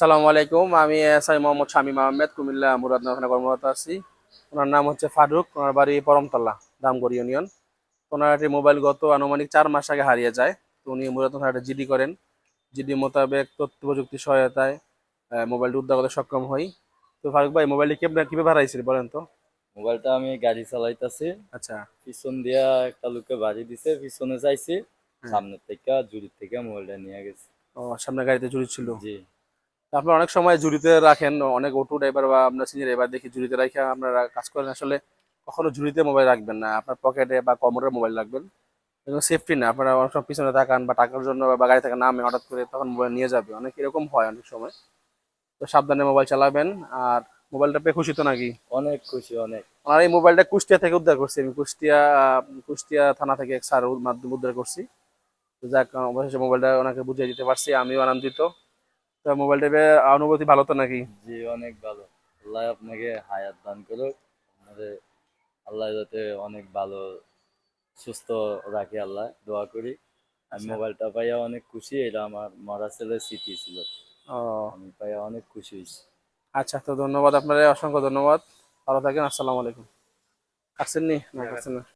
আসসালামু আলাইকুম আমি এসআই মোহাম্মদ শামীম আহমেদ কুমিল্লা মুরাদনগর কর্মরত আছি। ওনার নাম হচ্ছে ফারুক ওনার বাড়ি পরমতলা দামগড় ইউনিয়ন। ওনার একটি মোবাইল গত আনুমানিক চার মাস আগে হারিয়ে যায়। তো উনি মুরাদনগর একটা জিডি করেন। জিডি মোতাবেক তথ্য প্রযুক্তি সহায়তায় মোবাইলটি উদ্ধার করতে সক্ষম হই। তো ফারুক ভাই মোবাইলটি কি আপনার কীভাবে হারাইছিল বলেন তো? মোবাইলটা আমি গাড়ি চালাইতাছি। আচ্ছা। পিছন দিয়া একটা লোকে বাড়ি দিছে পিছনে চাইছি হ্যাঁ। সামনের থেকে জুড়ির থেকে মোবাইলটা নিয়ে গেছে। ও সামনে গাড়িতে জুড়ি ছিল? জি। আপনার অনেক সময় জুড়িতে রাখেন অনেক অটো ড্রাইভার বা আপনার সিনিয়র ড্রাইভার দেখি জুড়িতে রাখে আপনারা কাজ করেন আসলে কখনো জুড়িতে মোবাইল রাখবেন না। আপনার পকেটে বা কমরের মোবাইল রাখবেন। সেফটি না আপনারা অনেক সময় পিছনে তাকান বা টাকার জন্য বা গাড়ি থেকে নামে হঠাৎ করে তখন মোবাইল নিয়ে যাবে। অনেক এরকম হয় অনেক সময়। তো সাবধানে মোবাইল চালাবেন। আর মোবাইলটা পেয়ে খুশি তো নাকি? অনেক খুশি অনেক। আমার এই মোবাইলটা কুষ্টিয়া থেকে উদ্ধার করছি আমি। কুষ্টিয়া কুষ্টিয়া থানা থেকে এক স্যার মাধ্যমে উদ্ধার করছি। যাক অবশেষে মোবাইলটা ওনাকে বুঝিয়ে দিতে পারছি। আমিও আনন্দিত। তো মোবাইলটা পেয়ে অনুভূতি ভালো তো নাকি? জি অনেক ভালো। আল্লাহ আপনাকে হায়াত দান করুক। আপনাদের আল্লাহ যাতে অনেক ভালো সুস্থ রাখে আল্লাহ। দোয়া করি। আমি আচ্ছা। মোবাইলটা পাইয়া অনেক খুশি। এটা আমার মরা ছেলের স্মৃতি ছিল। ও। আমি পাইয়া অনেক খুশি হয়েছি। আচ্ছা তো ধন্যবাদ আপনার। অসংখ্য ধন্যবাদ। ভালো থাকেন। আসসালামু আলাইকুম। আসছেন নি? না আসছেন না।